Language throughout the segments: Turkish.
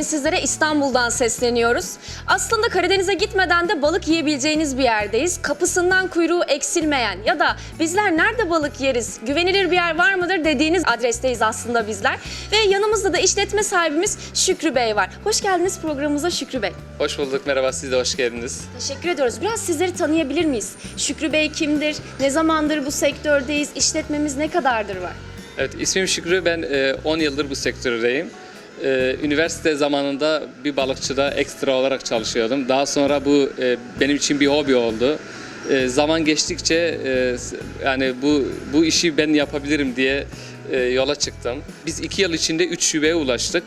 bugün sizlere İstanbul'dan sesleniyoruz. Aslında Karadeniz'e gitmeden de balık yiyebileceğiniz bir yerdeyiz. Kapısından kuyruğu eksilmeyen ya da bizler nerede balık yeriz, güvenilir bir yer var mıdır dediğiniz adresteyiz aslında bizler. Ve yanımızda da işletme sahibimiz Şükrü Bey var. Hoş geldiniz programımıza Şükrü Bey. Hoş bulduk, merhaba siz de hoş geldiniz. Teşekkür ediyoruz. Biraz sizleri tanıyabilir miyiz? Şükrü Bey kimdir? Ne zamandır bu sektördeyiz? İşletmemiz ne kadardır var? Evet, ismim Şükrü, ben e, 10 yıldır bu sektördeyim. E, Üniversite zamanında bir balıkçıda ekstra olarak çalışıyordum. Daha sonra bu e, benim için bir hobi oldu. E, Zaman geçtikçe e, yani bu bu işi ben yapabilirim diye e, yola çıktım. Biz iki yıl içinde 3 şubeye ulaştık.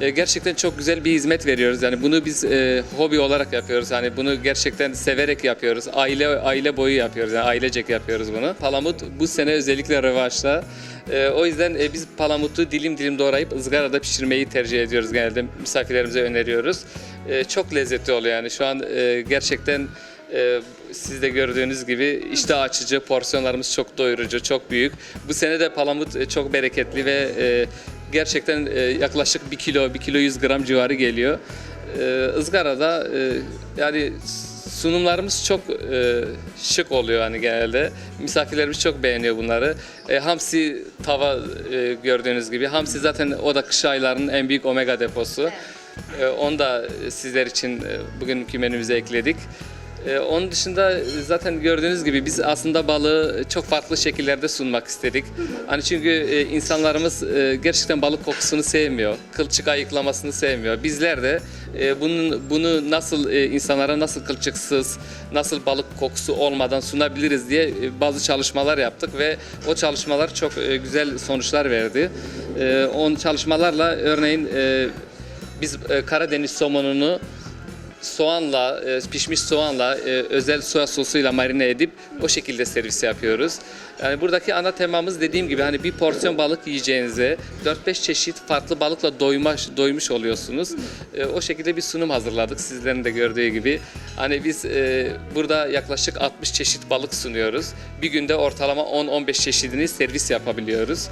E, Gerçekten çok güzel bir hizmet veriyoruz. Yani bunu biz e, hobi olarak yapıyoruz. Yani bunu gerçekten severek yapıyoruz. Aile aile boyu yapıyoruz. Yani ailecek yapıyoruz bunu. Palamut bu sene özellikle revaçta. E, o yüzden e, biz palamutu dilim dilim doğrayıp ızgarada pişirmeyi tercih ediyoruz genelde. Misafirlerimize öneriyoruz. E, çok lezzetli oluyor yani. Şu an e, gerçekten ee, siz de gördüğünüz gibi işte açıcı porsiyonlarımız çok doyurucu, çok büyük. Bu sene de palamut e, çok bereketli ve e, gerçekten e, yaklaşık 1 kilo, 1 kilo 100 gram civarı geliyor. Ee, ızgarada e, yani sunumlarımız çok e, şık oluyor hani genelde. Misafirlerimiz çok beğeniyor bunları. E, hamsi tava e, gördüğünüz gibi. Hamsi zaten o da kış aylarının en büyük omega deposu. E, onu da sizler için e, bugünkü menümüze ekledik. Ee, onun dışında e, zaten gördüğünüz gibi biz aslında balığı çok farklı şekillerde sunmak istedik. Hani çünkü e, insanlarımız e, gerçekten balık kokusunu sevmiyor. Kılçık ayıklamasını sevmiyor. Bizler de e, bunun bunu nasıl e, insanlara nasıl kılçıksız, nasıl balık kokusu olmadan sunabiliriz diye e, bazı çalışmalar yaptık ve o çalışmalar çok e, güzel sonuçlar verdi. E, on çalışmalarla örneğin e, biz e, Karadeniz somonunu soğanla, e, pişmiş soğanla, e, özel soya sosuyla marine edip o şekilde servis yapıyoruz. Yani buradaki ana temamız dediğim gibi hani bir porsiyon balık yiyeceğinize 4-5 çeşit farklı balıkla doymuş, doymuş oluyorsunuz. E, O şekilde bir sunum hazırladık sizlerin de gördüğü gibi. Hani biz burada yaklaşık 60 çeşit balık sunuyoruz. Bir günde ortalama 10-15 çeşidini servis yapabiliyoruz.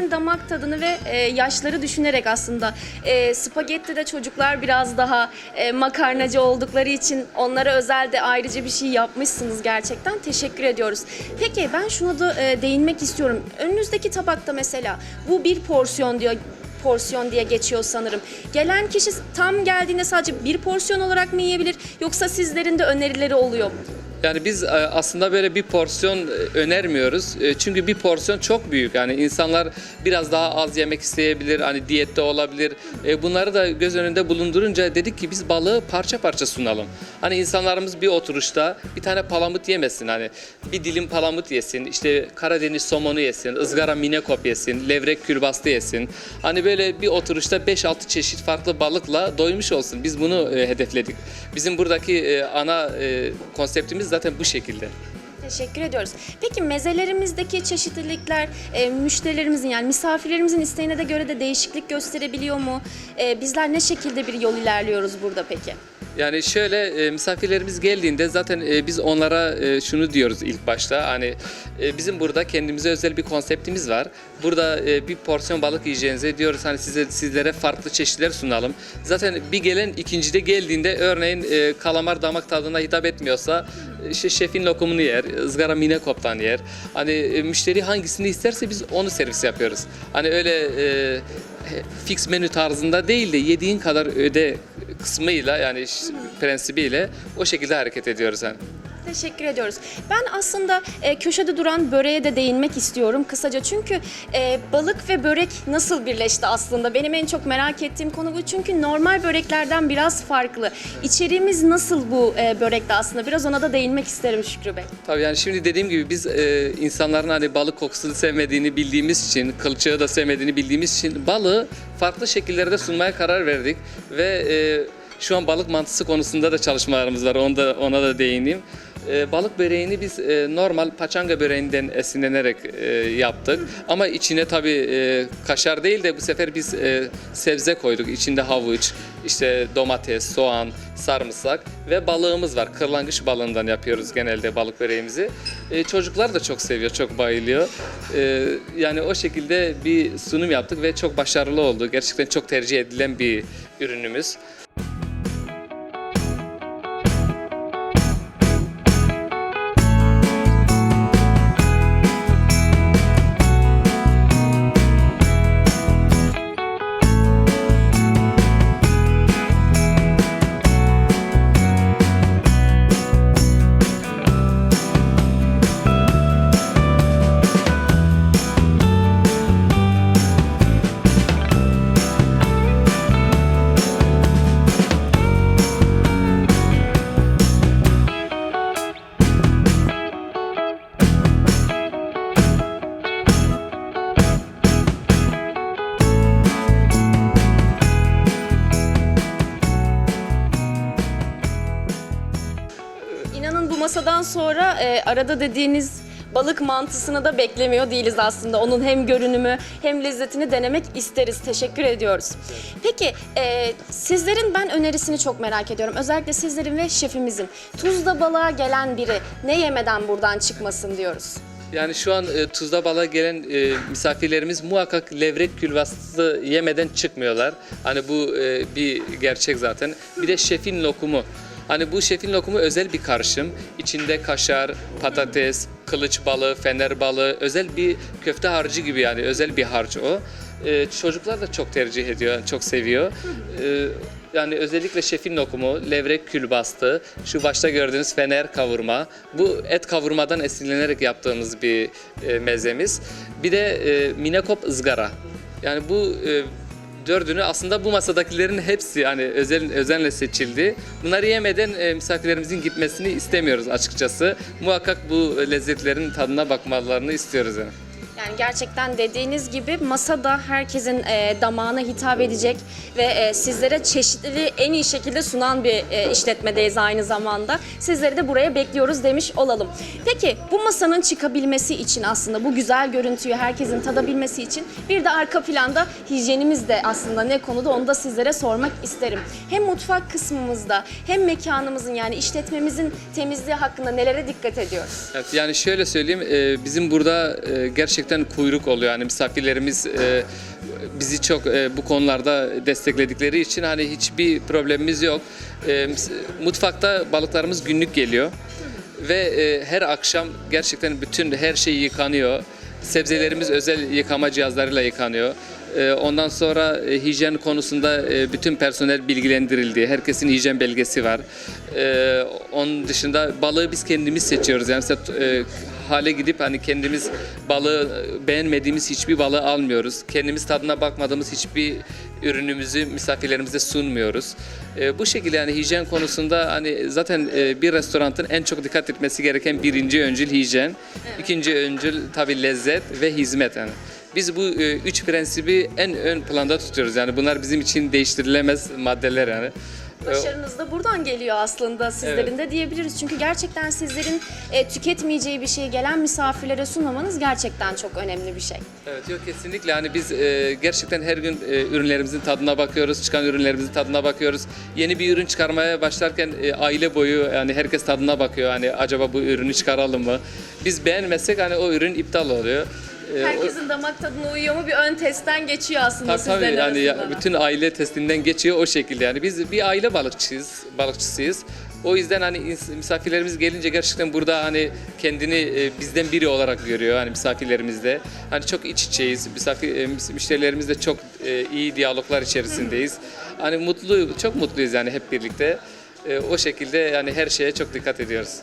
Herkesin damak tadını ve e, yaşları düşünerek aslında e, spagetti de çocuklar biraz daha e, makarnacı oldukları için onlara özel de ayrıca bir şey yapmışsınız gerçekten. Teşekkür ediyoruz. Peki ben şuna da e, değinmek istiyorum. Önünüzdeki tabakta mesela bu bir porsiyon diyor porsiyon diye geçiyor sanırım. Gelen kişi tam geldiğinde sadece bir porsiyon olarak mı yiyebilir yoksa sizlerin de önerileri oluyor? Yani biz e, aslında böyle bir porsiyon e, önermiyoruz. E, Çünkü bir porsiyon çok büyük. Yani insanlar biraz daha az yemek isteyebilir. Hani diyette olabilir. Bunları da göz önünde bulundurunca dedik ki biz balığı parça parça sunalım. Hani insanlarımız bir oturuşta bir tane palamut yemesin. Hani bir dilim palamut yesin. işte Karadeniz somonu yesin. ızgara minekop yesin. Levrek kürbastı yesin. Hani böyle bir oturuşta 5-6 çeşit farklı balıkla doymuş olsun. Biz bunu hedefledik. Bizim buradaki ana konseptimiz zaten bu şekilde. Teşekkür ediyoruz. Peki mezelerimizdeki çeşitlilikler e, müşterilerimizin yani misafirlerimizin isteğine de göre de değişiklik gösterebiliyor mu? E, bizler ne şekilde bir yol ilerliyoruz burada peki? Yani şöyle e, misafirlerimiz geldiğinde zaten e, biz onlara e, şunu diyoruz ilk başta hani bizim burada kendimize özel bir konseptimiz var. Burada bir porsiyon balık yiyeceğinize diyoruz hani size sizlere farklı çeşitler sunalım. Zaten bir gelen ikincide geldiğinde örneğin kalamar damak tadına hitap etmiyorsa şefin lokumunu yer, ızgara mine koptan yer. Hani müşteri hangisini isterse biz onu servis yapıyoruz. Hani öyle fix menü tarzında değil de yediğin kadar öde kısmıyla yani prensibiyle o şekilde hareket ediyoruz yani. Teşekkür ediyoruz. Ben aslında e, köşede duran böreğe de değinmek istiyorum kısaca. Çünkü e, balık ve börek nasıl birleşti aslında? Benim en çok merak ettiğim konu bu. Çünkü normal böreklerden biraz farklı. İçeriğimiz nasıl bu e, börekte aslında? Biraz ona da değinmek isterim Şükrü Bey. Tabii yani şimdi dediğim gibi biz e, insanların hani balık kokusunu sevmediğini bildiğimiz için, kılçığı da sevmediğini bildiğimiz için balığı farklı şekillerde sunmaya karar verdik ve e, şu an balık mantısı konusunda da çalışmalarımız var. Onda ona da değineyim. E, balık böreğini biz e, normal paçanga böreğinden esinlenerek e, yaptık. Ama içine tabii e, kaşar değil de bu sefer biz e, sebze koyduk. İçinde havuç, işte domates, soğan, sarımsak ve balığımız var. Kırlangıç balığından yapıyoruz genelde balık böreğimizi. E, çocuklar da çok seviyor, çok bayılıyor. E, yani o şekilde bir sunum yaptık ve çok başarılı oldu. Gerçekten çok tercih edilen bir ürünümüz. Masadan sonra e, arada dediğiniz balık mantısını da beklemiyor değiliz aslında. Onun hem görünümü hem lezzetini denemek isteriz. Teşekkür ediyoruz. Peki e, sizlerin ben önerisini çok merak ediyorum. Özellikle sizlerin ve şefimizin. Tuzla balığa gelen biri ne yemeden buradan çıkmasın diyoruz. Yani şu an e, Tuzla Balığa gelen e, misafirlerimiz muhakkak levrek külbastı yemeden çıkmıyorlar. Hani bu e, bir gerçek zaten. Bir de şefin lokumu. Hani bu şefin lokumu özel bir karışım. İçinde kaşar, patates, kılıç balığı, fener balığı, özel bir köfte harcı gibi yani özel bir harç o. E, çocuklar da çok tercih ediyor, çok seviyor. E, yani özellikle şefin lokumu, levrek külbastı, şu başta gördüğünüz fener kavurma. Bu et kavurmadan esinlenerek yaptığımız bir e, mezemiz. Bir de e, minekop ızgara. Yani bu e, dördünü aslında bu masadakilerin hepsi hani özel özenle seçildi. Bunları yemeden e, misafirlerimizin gitmesini istemiyoruz açıkçası. Muhakkak bu lezzetlerin tadına bakmalarını istiyoruz yani. Yani gerçekten dediğiniz gibi masada herkesin e, damağına hitap edecek ve e, sizlere çeşitliliği en iyi şekilde sunan bir e, işletmedeyiz aynı zamanda. Sizleri de buraya bekliyoruz demiş olalım. Peki bu masanın çıkabilmesi için aslında bu güzel görüntüyü herkesin tadabilmesi için bir de arka planda hijyenimiz de aslında ne konuda onu da sizlere sormak isterim. Hem mutfak kısmımızda hem mekanımızın yani işletmemizin temizliği hakkında nelere dikkat ediyoruz? Evet, yani şöyle söyleyeyim, e, bizim burada e, gerçekten kuyruk oluyor. Yani misafirlerimiz e, bizi çok e, bu konularda destekledikleri için hani hiçbir problemimiz yok. E, mutfakta balıklarımız günlük geliyor ve e, her akşam gerçekten bütün her şey yıkanıyor. Sebzelerimiz özel yıkama cihazlarıyla yıkanıyor. E, Ondan sonra e, hijyen konusunda e, bütün personel bilgilendirildi. Herkesin hijyen belgesi var. Onun dışında balığı biz kendimiz seçiyoruz. Yani mesela hale gidip hani kendimiz balığı beğenmediğimiz hiçbir balığı almıyoruz. Kendimiz tadına bakmadığımız hiçbir ürünümüzü misafirlerimize sunmuyoruz. E, bu şekilde yani hijyen konusunda hani zaten e, bir restoranın en çok dikkat etmesi gereken birinci öncül hijyen, ikinci öncül tabii lezzet ve hizmet yani. Biz bu e, üç prensibi en ön planda tutuyoruz. Yani bunlar bizim için değiştirilemez maddeler yani. Başarınız da buradan geliyor aslında sizlerin de diyebiliriz. Çünkü gerçekten sizlerin e, tüketmeyeceği bir şeyi gelen misafirlere sunmamanız gerçekten çok önemli bir şey. Evet yok kesinlikle hani biz e, gerçekten her gün e, ürünlerimizin tadına bakıyoruz, çıkan ürünlerimizin tadına bakıyoruz. Yeni bir ürün çıkarmaya başlarken e, aile boyu yani herkes tadına bakıyor hani acaba bu ürünü çıkaralım mı? Biz beğenmezsek hani o ürün iptal oluyor. E, o- Herkesin damak tadına uyuyor mu bir ön testten geçiyor aslında Tabii tabii sizlerin yani ya- arasında da. bütün aile testinden geçiyor o şekilde yani biz bir aile balıkçıyız, balıkçısıyız. O yüzden hani ins- misafirlerimiz gelince gerçekten burada hani kendini e, bizden biri olarak görüyor hani misafirlerimizde. Hani çok iç içeyiz. Misafir e, mis- müşterilerimizle çok e, iyi diyaloglar içerisindeyiz. Hani mutlu çok mutluyuz yani hep birlikte. E, o şekilde yani her şeye çok dikkat ediyoruz.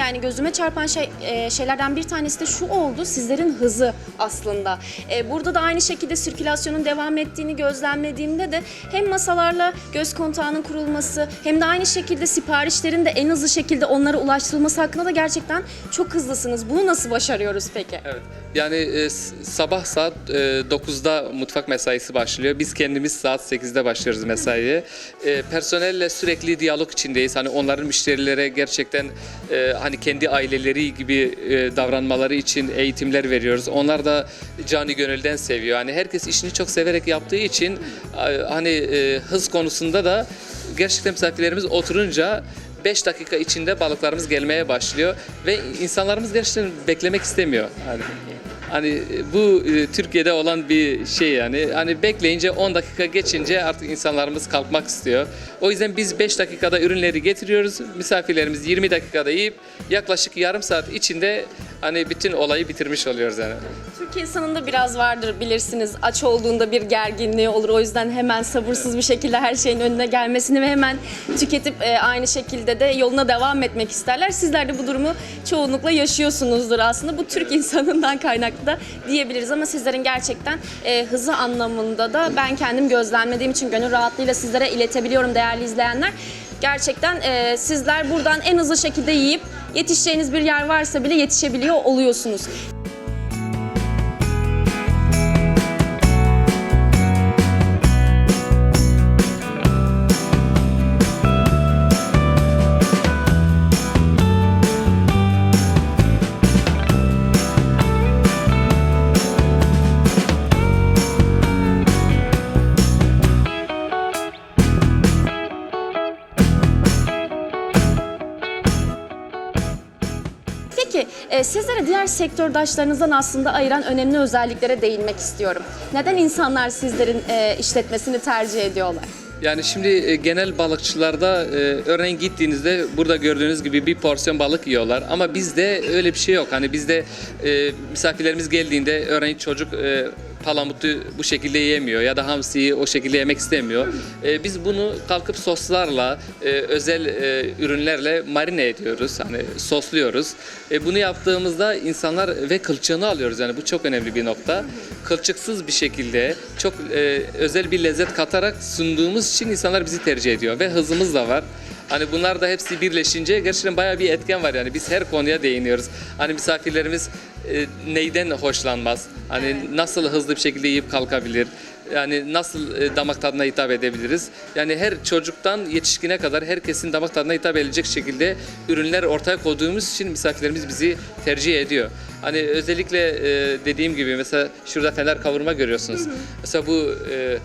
Yani gözüme çarpan şey e, şeylerden bir tanesi de şu oldu. Sizlerin hızı aslında. E, burada da aynı şekilde sirkülasyonun devam ettiğini gözlemlediğimde de hem masalarla göz kontağının kurulması hem de aynı şekilde siparişlerin de en hızlı şekilde onlara ulaştırılması hakkında da gerçekten çok hızlısınız. Bunu nasıl başarıyoruz peki? Evet. Yani e, sabah saat e, 9'da mutfak mesaisi başlıyor. Biz kendimiz saat 8'de başlıyoruz mesaiye. E, personelle sürekli diyalog içindeyiz. Hani onların müşterilere gerçekten e, hani kendi aileleri gibi e, davranmaları için eğitimler veriyoruz. Onlar da cani gönülden seviyor. Hani herkes işini çok severek yaptığı için a- hani e, hız konusunda da gerçekten misafirlerimiz oturunca 5 dakika içinde balıklarımız gelmeye başlıyor ve insanlarımız gerçekten beklemek istemiyor. Hani hani bu e, Türkiye'de olan bir şey yani. Hani bekleyince 10 dakika geçince artık insanlarımız kalkmak istiyor. O yüzden biz 5 dakikada ürünleri getiriyoruz. Misafirlerimiz 20 dakikada yiyip yaklaşık yarım saat içinde hani bütün olayı bitirmiş oluyoruz yani. Türk insanında biraz vardır bilirsiniz. Aç olduğunda bir gerginliği olur. O yüzden hemen sabırsız bir şekilde her şeyin önüne gelmesini ve hemen tüketip e, aynı şekilde de yoluna devam etmek isterler. Sizler de bu durumu çoğunlukla yaşıyorsunuzdur aslında. Bu Türk insanından kaynaklı da diyebiliriz ama sizlerin gerçekten e, hızı anlamında da ben kendim gözlemlediğim için gönül rahatlığıyla sizlere iletebiliyorum değerli izleyenler. Gerçekten e, sizler buradan en hızlı şekilde yiyip yetişeceğiniz bir yer varsa bile yetişebiliyor oluyorsunuz. Sizlere diğer sektördaşlarınızdan aslında ayıran önemli özelliklere değinmek istiyorum. Neden insanlar sizlerin e, işletmesini tercih ediyorlar? Yani şimdi e, genel balıkçılarda e, örneğin gittiğinizde burada gördüğünüz gibi bir porsiyon balık yiyorlar ama bizde öyle bir şey yok. Hani bizde e, misafirlerimiz geldiğinde örneğin çocuk e, palamutu bu şekilde yemiyor ya da hamsiyi o şekilde yemek istemiyor. E, biz bunu kalkıp soslarla, e, özel e, ürünlerle marine ediyoruz. Hani sosluyoruz. E, bunu yaptığımızda insanlar ve kılçığını alıyoruz. Yani bu çok önemli bir nokta. Kılçıksız bir şekilde çok e, özel bir lezzet katarak sunduğumuz için insanlar bizi tercih ediyor ve hızımız da var. Hani bunlar da hepsi birleşince gerçekten bayağı bir etken var yani biz her konuya değiniyoruz. Hani misafirlerimiz e, neyden hoşlanmaz? Hani nasıl hızlı bir şekilde yiyip kalkabilir? Yani nasıl e, damak tadına hitap edebiliriz? Yani her çocuktan yetişkine kadar herkesin damak tadına hitap edecek şekilde ürünler ortaya koyduğumuz için misafirlerimiz bizi tercih ediyor. Hani özellikle e, dediğim gibi mesela şurada fener kavurma görüyorsunuz. Mesela bu e,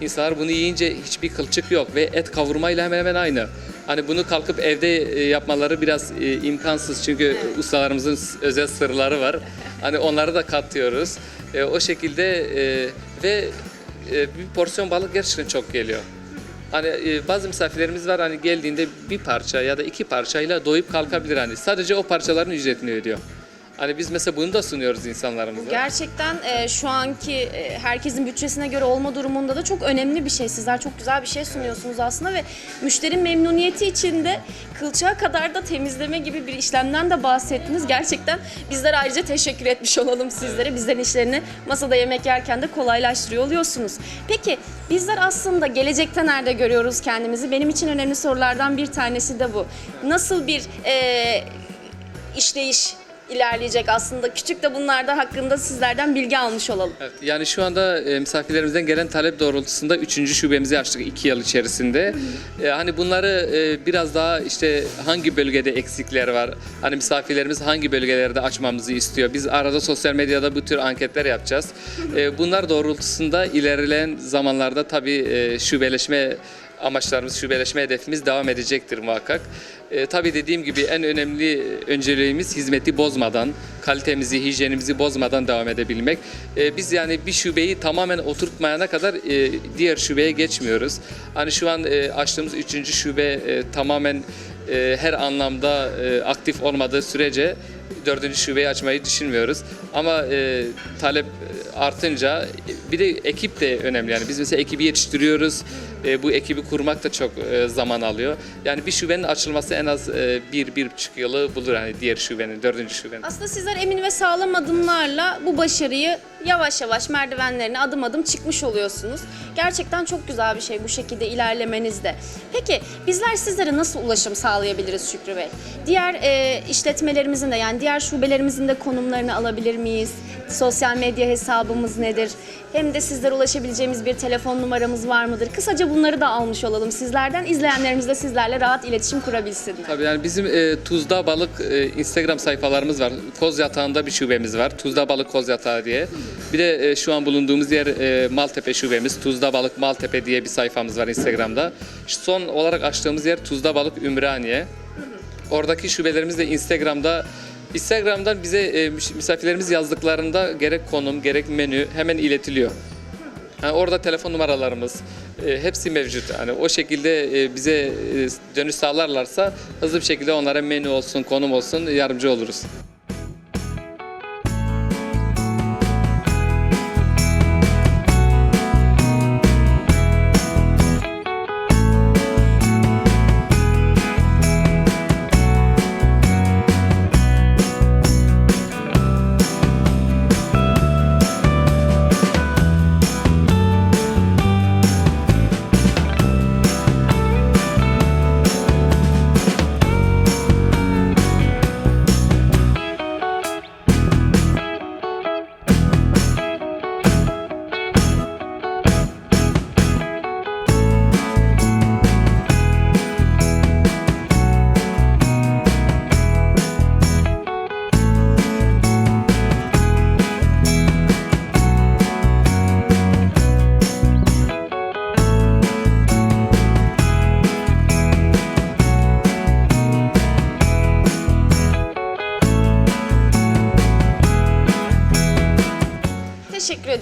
İnsanlar bunu yiyince hiçbir kılçık yok ve et kavurmayla hemen hemen aynı. Hani bunu kalkıp evde e, yapmaları biraz e, imkansız çünkü ustalarımızın özel sırları var. Hani onları da katıyoruz. E, o şekilde ve bir porsiyon balık gerçekten çok geliyor. Hani bazı misafirlerimiz var hani geldiğinde bir parça ya da iki parçayla doyup kalkabilir hani. Sadece o parçaların ücretini ödüyor. Hani biz mesela bunu da sunuyoruz insanlarımıza. Gerçekten e, şu anki e, herkesin bütçesine göre olma durumunda da çok önemli bir şey. Sizler çok güzel bir şey sunuyorsunuz aslında ve müşteri memnuniyeti için de kılçığa kadar da temizleme gibi bir işlemden de bahsettiniz. Gerçekten bizler ayrıca teşekkür etmiş olalım sizlere. Bizlerin işlerini masada yemek yerken de kolaylaştırıyor oluyorsunuz. Peki bizler aslında gelecekte nerede görüyoruz kendimizi? Benim için önemli sorulardan bir tanesi de bu. Nasıl bir e, işleyiş ilerleyecek aslında. Küçük de bunlarda hakkında sizlerden bilgi almış olalım. Evet, yani şu anda e, misafirlerimizden gelen talep doğrultusunda 3. şubemizi açtık 2 yıl içerisinde. E, hani bunları e, biraz daha işte hangi bölgede eksikler var, hani misafirlerimiz hangi bölgelerde açmamızı istiyor. Biz arada sosyal medyada bu tür anketler yapacağız. E, bunlar doğrultusunda ilerleyen zamanlarda tabii e, şubeleşme amaçlarımız, şubeleşme hedefimiz devam edecektir muhakkak. E, tabii dediğim gibi en önemli önceliğimiz hizmeti bozmadan, kalitemizi, hijyenimizi bozmadan devam edebilmek. E, biz yani bir şubeyi tamamen oturtmayana kadar e, diğer şubeye geçmiyoruz. Hani şu an e, açtığımız üçüncü şube e, tamamen e, her anlamda e, aktif olmadığı sürece dördüncü şubeyi açmayı düşünmüyoruz. Ama e, talep artınca bir de ekip de önemli. Yani biz mesela ekibi yetiştiriyoruz. E, bu ekibi kurmak da çok e, zaman alıyor. Yani bir şubenin açılması en az e, bir, bir buçuk yılı bulur. Yani diğer şubenin, dördüncü şubenin. Aslında sizler emin ve sağlam adımlarla bu başarıyı yavaş yavaş merdivenlerine adım adım çıkmış oluyorsunuz. Gerçekten çok güzel bir şey bu şekilde ilerlemenizde. Peki bizler sizlere nasıl ulaşım sağlayabiliriz Şükrü Bey? Diğer e, işletmelerimizin de yani diğer şubelerimizin de konumlarını alabilir miyiz? Sosyal medya hesabımız nedir? Hem de sizlere ulaşabileceğimiz bir telefon numaramız var mıdır? Kısaca bunları da almış olalım sizlerden. İzleyenlerimiz de sizlerle rahat iletişim kurabilsinler. Tabii yani bizim e, Tuzda Balık e, Instagram sayfalarımız var. Koz Yatağı'nda bir şubemiz var. Tuzda Balık Koz Yatağı diye. Bir de e, şu an bulunduğumuz yer e, Maltepe şubemiz. Tuzda Balık Maltepe diye bir sayfamız var Instagram'da. Son olarak açtığımız yer Tuzda Balık Ümraniye. Oradaki şubelerimiz de Instagram'da Instagram'dan bize e, mis- misafirlerimiz yazdıklarında gerek konum gerek menü hemen iletiliyor. Yani orada telefon numaralarımız e, hepsi mevcut. Yani o şekilde e, bize e, dönüş sağlarlarsa hızlı bir şekilde onlara menü olsun, konum olsun yardımcı oluruz.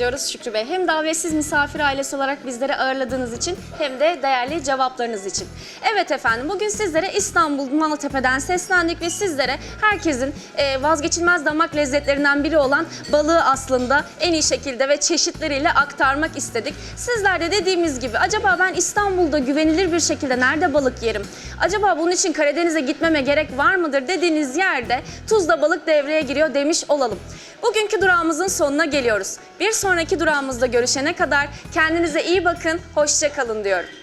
Ediyoruz Şükrü Bey. Hem davetsiz misafir ailesi olarak bizleri ağırladığınız için hem de değerli cevaplarınız için. Evet efendim bugün sizlere İstanbul Maltepe'den seslendik ve sizlere herkesin e, vazgeçilmez damak lezzetlerinden biri olan balığı aslında en iyi şekilde ve çeşitleriyle aktarmak istedik. Sizler de dediğimiz gibi acaba ben İstanbul'da güvenilir bir şekilde nerede balık yerim? Acaba bunun için Karadeniz'e gitmeme gerek var mıdır dediğiniz yerde Tuzla balık devreye giriyor demiş olalım. Bugünkü durağımızın sonuna geliyoruz. Bir sonraki durağımızda görüşene kadar kendinize iyi bakın, hoşça kalın diyorum.